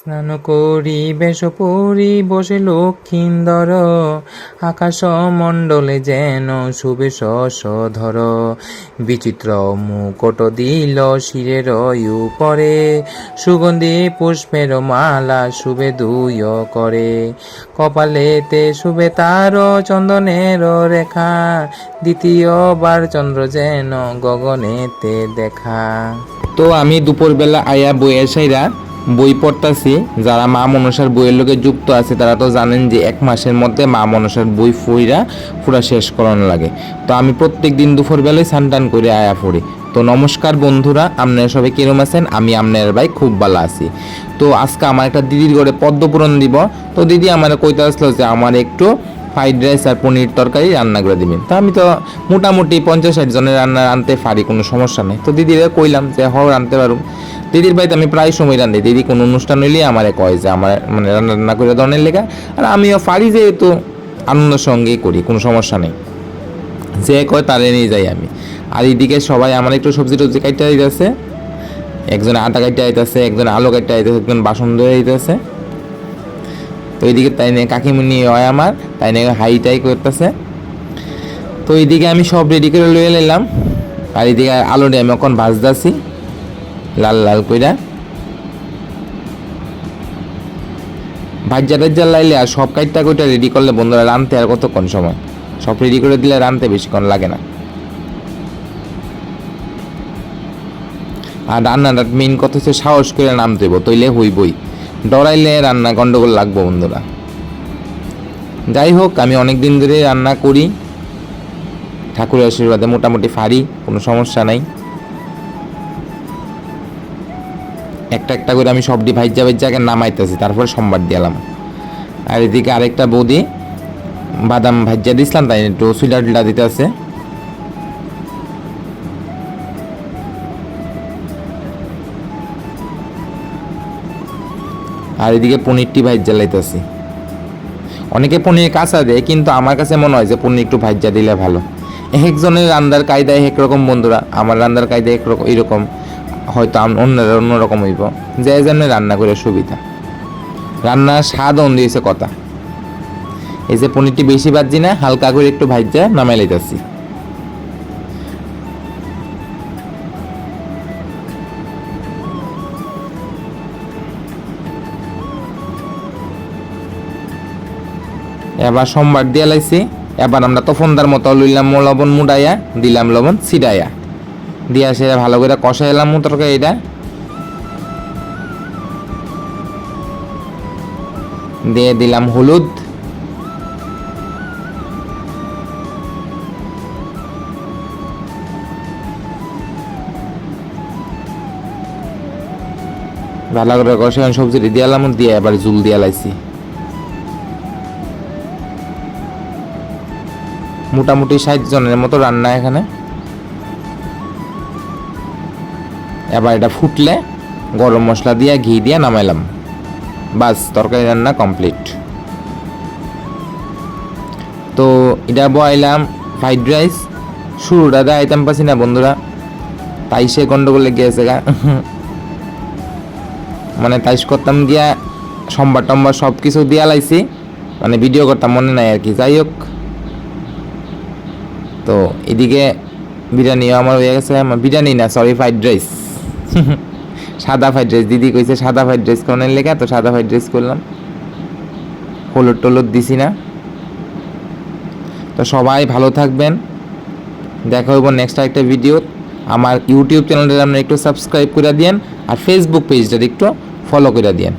স্নান করি বেশ পরি বসে লক্ষিন্দর। আকাশ মণ্ডলে যেন শুভে ধর বিচিত্র মুকট দিল শিরের উপরে। সুগন্ধি পুষ্পের মালা শুভে দুই করে কপালেতে শুভে তার চন্দনের রেখা। দ্বিতীয়বার চন্দ্র যেন গগনেতে দেখা। তো আমি দুপুরবেলা আয়া বইয়ের সাইরা বই পড়তাছি, যারা মা মনসার বইয়ের লোকে যুক্ত আছে, তারা তো জানেন যে এক মাসের মধ্যে মা মনসার বই ফুইরা পুরা শেষ করানো লাগে। তো আমি প্রত্যেক দিন দুপুরবেলায় সানটান করে আয়া পড়ি। তো নমস্কার বন্ধুরা, আপনারা সবাই কিরম আছেন? আমি আপনার ভাই খুব ভালো আছি। তো আজকে আমার একটা দিদির ঘরে পদ্মপূরণ দিব। তো দিদি আমার কইতে আসলো যে আমার একটু ফ্রাইড রাইস আর পনির তরকারি রান্না করে দিবেন। তা আমি তো মোটামুটি পঞ্চাশ ষাট জনের রান্না রানতে পারি, কোনো সমস্যা নেই। তো দিদিরা কইলাম যে, হও রানতে পারুম। দিদির বাড়িতে আমি প্রায় সময় রান্ধি দিদি কোনো অনুষ্ঠান হইলে আমারে কয় যে, আমার মানে রান্না রান্না করে ধরনের লেখা আর আমিও পারি যেহেতু আনন্দের সঙ্গেই করি, কোনো সমস্যা নেই। যে কয় তারে নিয়ে যাই আমি। আর এইদিকে সবাই আমার একটু সবজি টবজি কাটতে দিতেছে একজন আটা কাটতে আইতেছে, একজন আলু কাটতে আইতেছে, একজন বাসন ধরে আইতেছে। তো এইদিকে তাই নিয়ে কাকিমুনি হয় আমার, তাই নিয়ে হাই টাই করতেছে। তো এইদিকে আমি সব রেডি করে লয়ে নিলাম। আর এদিকে এইদিকে আলুটা আমি এখন ভাজতেছি। লাল লাল কইরা। ভাজ্জা টাজ্জা লাইলে আর সব কাইটটা কইটা রেডি করলে বন্ধুরা রানতে আর কতক্ষণ সময়? সব রেডি করে দিলে রানতে বেশিক্ষণ লাগে না। আর রান্নাটা মেইন কথা হচ্ছে সাহস করে নামতে হইব তৈলে হইবই। ডরাইলে রান্না গন্ডগোল লাগবো বন্ধুরা। যাই হোক, আমি অনেক দিন ধরে রান্না করি। ঠাকুরের আশীর্বাদে মোটামুটি পারি, কোনো সমস্যা নাই। একটা একটা করে আমি সবটি ভাইজা ভাইজা আগে নামাইতেছি, তারপরে সোমবার দিলাম আর এদিকে আরেকটা বৌদি বাদাম ভাজ্যা দিছিলাম, তাই একটু সুইডা টুইডা দিতে আছে আর এদিকে পনিরটি ভাজ্যা লাইতেছি অনেকে পনির কাঁচা দেয়, কিন্তু আমার কাছে মনে হয় যে পনির একটু ভাজ্যা দিলে ভালো। একজনের রান্নার কায়দা একরকম বন্ধুরা, আমার রান্নার কায়দা একরকম এরকম হয়তো অন্যরা অন্যরকম হইব। যে জন্য রান্না করে সুবিধা। রান্নার স্বাদ অন দিয়েছে কথা। এই যে পনিরটি বেশি বাজছি না, হালকা করে একটু ভাজ্যা নামাই লাইতেছি। এবার সোমবার দিয়ে লাইছি। এবার আমরা তো ফোনদার মতো লইলাম লবণ, মুডাইয়া, দিলাম লবণ সিডাইয়া দিয়া সেটা ভালো করে কষাইলাম তরকারি এটা দিয়ে দিলাম হলুদ। ভালো করে কষাই সবজি দিয়ালাম দিয়ে এবার জুল দিয়া লাইছি মোটামুটি ষাট জনের মতো রান্না এখানে। এবার এটা ফুটলে গরম মশলা দিয়ে ঘি দিয়ে নামাইলাম। বাস, তরকারি রান্না কমপ্লিট তো এটা বয়লাম ফ্রাইড রাইস শুরুটা দেয় আইতাম পাচ্ছি না বন্ধুরা। তাই সে গন্ডগোলে গিয়েছে গা। মানে তাইস করতাম গিয়া সোমবার টম্বার সব কিছু দিয়া লাইছি। মানে ভিডিও করতাম, মনে নাই আর কি। যাই হোক। তো এদিকে বিরিয়ানিও আমার হয়ে গেছে। আমার বিরিয়ানি না সরি ফ্রাইড রাইস সাদা ফ্রাইড রাইস দিদি কইছে সাদা ফ্রাইড রাইস কোন লেখা? তো সাদা ফ্রাইড রাইস করলাম। হলুদ টলুদ দিছি না। তো সবাই ভালো থাকবেন। দেখা হইব নেক্সট একটা ভিডিও আমার ইউটিউব চ্যানেলটা আপনারা একটু সাবস্ক্রাইব করে দিয়েন, আর ফেসবুক পেজটা একটু ফলো করে দিয়েন।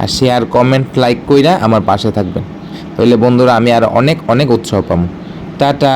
আর শেয়ার কমেন্ট লাইক কইরা আমার পাশে থাকবেন। তাহলে বন্ধুরা আমি আর অনেক অনেক উৎসাহ পাবো টাটা!